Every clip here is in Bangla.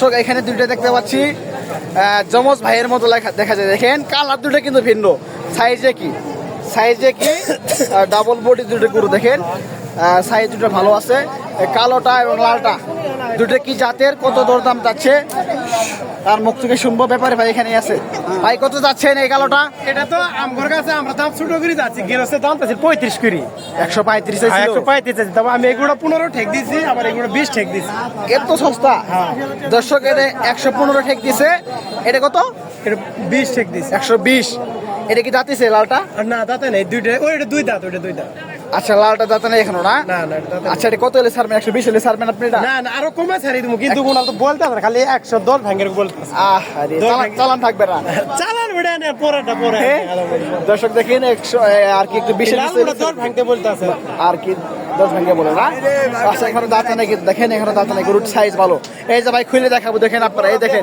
দর্শক, এখানে দুইটা দেখতে পাচ্ছি। যমজ ভাইয়ের মতো দেখা যায়। দেখেন, কালার দুটো কিন্তু ভিন্ন। সাইজে কি সাইজে কি ডাবল বডি দুটো গরু, দেখেন। সাইজ দুটো ভালো আছে। কালোটা এবং লালটা দুটো কি জাতের, কত দরদাম যাচ্ছে তার মুখ থেকে শুনব ব্যাপারে ভাই এখানে আছে। ভাই কত যাচ্ছেন এই কালোটা? এটা তো আমার কাছে আমরা দাম ছোট করে যাচ্ছি গেরসের দাম পাচ্ছি পঁয়ত্রিশ করে। একশো পঁয়ত্রিশ একশো পঁয়ত্রিশ আছে তবে আমি এগুলো পনেরো ঠেক দিচ্ছি আবার এগুলো বিশ ঠেক দিচ্ছি এত সস্তা? দর্শক এটা একশো পনেরো ঠেক দিছে। এটা কত? এটা বিশ ঠেক দিচ্ছি একশো বিশ। এটা কি দাঁতিছে লালটা? না দাঁতে নেই দুইটা ওই এটা দুই দাঁত ওইটা দুই দাঁত। আচ্ছা লালটা দাঁত নাই এখনও না। আচ্ছা এটা কত এলে ছাড়বেন? একশো বিশ এলে ছাড়বেন আপনি এটা? না না আরও কমে ছাড়ি তুমি কিন্তু কোন তো বলতে না, খালি একশো দশ ভাঙের বলতে আহ আরে চালান- থাকবে না। চালান বেড়ে নে পরাটা পরে দর্শক দেখেন একশো আর কি একটু বিশ দশ ভাঙতে বলতে আছে। আর কি দশ ভেঙে বলে না? আচ্ছা এখানে দাঁতে নাকি দেখেন এখানে দাঁতে নাকি রুট সাইজ ভালো। এই যে ভাই খুলে দেখাবো দেখেন আপনারা এই দেখেন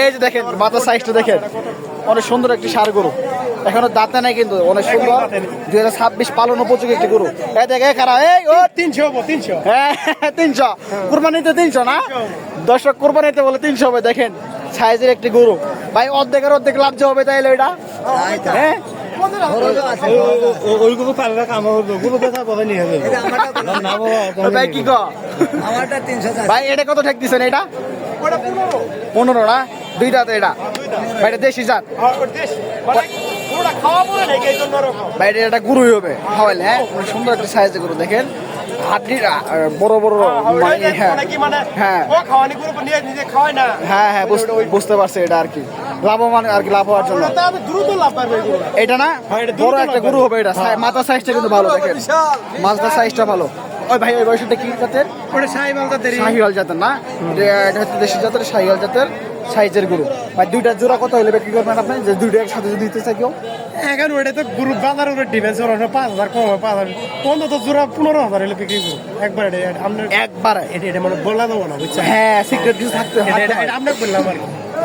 এই যে দেখেন মাথার সাইজটা দেখেন। অনেক সুন্দর একটি সার গরু। এখনও দাঁতে নাই কিন্তু অনেক সুন্দর। দুই হাজার ছাব্বিশ পালন উপযোগী একটি গরু। এই দেখে কারা এই ও তিনশো তিনশো। হ্যাঁ তিনশো। কুরবানিতে তিনশো না? দর্শক কুরবানিতে বলে তিনশো হবে দেখেন সাইজের একটি গরু। ভাই অর্ধেকের অর্ধেক লাভ যে হবে তাইলে এটা? হ্যাঁ? ওইগুলো কাম হবে নিয়ে ভাই কি আমারটা তিনশো চার ভাই এটা কত ঠেক দিছেন এটা? পনেরো। না? দুই দাঁত এটা। ভাই এটা দেশি জাত। ভাই এটা গুরুই হবে। খাওয়াইলে হ্যাঁ? সুন্দর একটা সাইজ গরু দেখেন? হাড্ডি বড় বড় মানে হ্যাঁ। হ্যাঁ হ্যাঁ হ্যাঁ বুঝতে- বুঝতে পারছি এটা আর কি। লাভবান আর কি লাভ হওয়ার জন্য। এটা না? হ্যাঁ, বড় একটা গরু হবে এটা। মাথার সাইজটা কিন্তু ভালো দেখেন। মাথার সাইজটা ভালো। ওই ভাই ওই বয়সটা কি জাতের? শাহিওয়াল জাতের না? এটা- এটা হচ্ছে দেশি জাতের শাহিওয়াল জাতের সাইজের গরু। ভাই দুইটা জোড়া কত হলে বিক্রি করবেন আপনি? যে দুইটা একসাথে যদি দিতে চাই কেউ? এখন ওটা তো গ্রুপ বাজার উপরে ডিফেন্স পাঁচ হাজার কম হয় পাঁচ হাজার পনেরো তো জোড়া পনেরো হাজার হলে বিক্রি করব। একবার এটা আপনার একবারে। এটা এটা মানে বলা দেবো না বুঝছেন হ্যাঁ সিক্রেট কিছু থাকতে হয় আপনার বললাম আর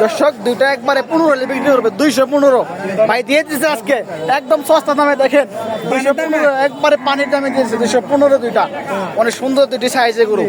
দর্শক দুইটা একবারে পনেরো হলে বিক্রি করবে দুইশো পনেরো। ভাই দিয়ে দিচ্ছে আজকে। একদম সস্তা দামে দেখেন। দুইশো পনেরো একবারে পানির দামে দিয়েছে দুইশো পনেরো দুইটা। অনেক সুন্দর দুইটি সাইজের গরু।